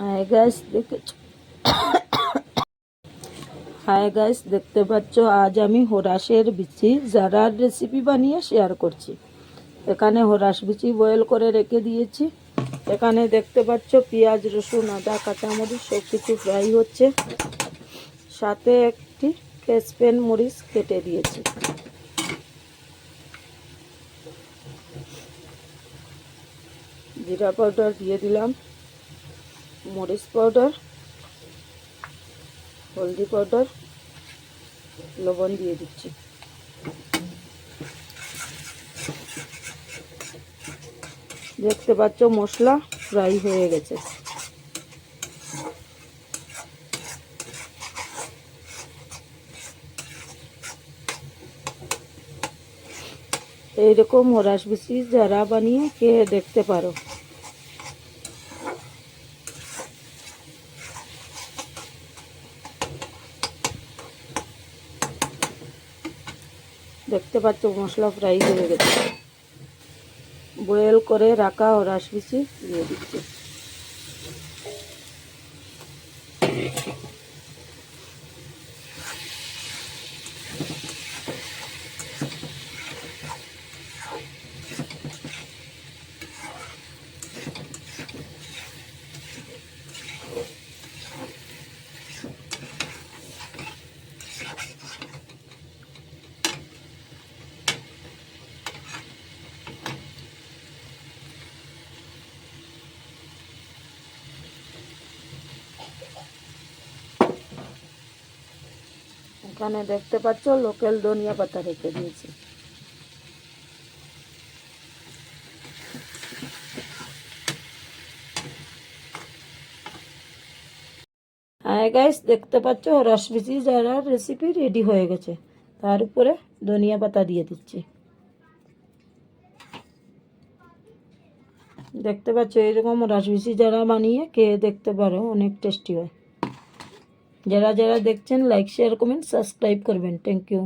High guys দেখেছ hi guys দেখতে পাচ্ছ, আজ আমি হোরাসের বিচি জারার রেসিপি বানিয়ে শেয়ার করছি। এখানে হোরাস বিচি বয়েল করে রেখে দিয়েছি। এখানে দেখতে পাচ্ছ, পেঁয়াজ, রসুন, আদা, কাঁচামরিচ সব কিছু ফ্রাই হচ্ছে। সাথে একটি ক্যাসপেন মরিচ কেটে দিয়েছি। জিরা পাউডার দিয়ে দিলাম। মরিচ পাউডার হলদি পাউডার লবণ দিয়ে দিচ্ছি। দেখতে পাচ্ছ মশলা ফ্রাই হয়ে গেছে। এইরকম হরাস বিচি যারা বানিয়ে খেয়ে দেখতে পারো। দেখতে পাচ্ছ মশলা ফ্রাই হয়ে গেছে। বয়েল করে রাখা ও রাস বিচি দিয়ে দিচ্ছি। এখানে দেখতে পাচ্ছ লোকাল ধনিয়া পাতা রেখে দিয়েছি। হ্যাঁ গাইস দেখতে পাচ্ছ রসবিচি যারা রেসিপি রেডি হয়ে গেছে, তার উপরে ধনিয়া পাতা দিয়ে দিচ্ছি। দেখতে পাচ্ছ এরকম রসবিচি যারা বানিয়ে খেয়ে দেখতে পারো, অনেক টেস্টি হয়। যারা যারা দেখছেন লাইক শেয়ার কমেন্ট সাবস্ক্রাইব করবেন থ্যাংক ইউ